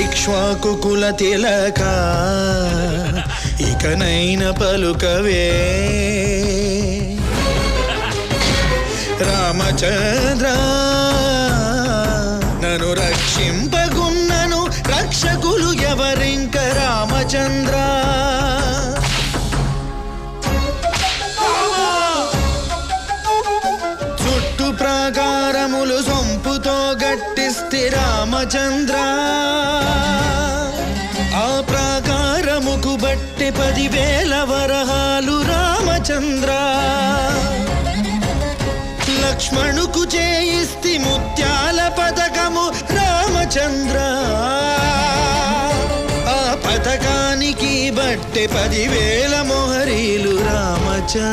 ఇక్ష్వాకుకుల తిలక ఇకనైన పలుకవే. రామచంద్ర నన్ను రక్షింపగున్నను రక్షకులు ఎవరింక రామచంద్ర? చుట్టు ప్రాకారములు సొంపుతో గట్టిస్తే రామచంద్ర. ప్రాకారముకు పదివేల వరహాలు రామచంద్ర. లక్ష్మణుకు చేయిస్తి ముత్యాల పథకము రామచంద్ర. ఆ పథకానికి బట్టి పదివేల మొహరీలు రామచంద్ర.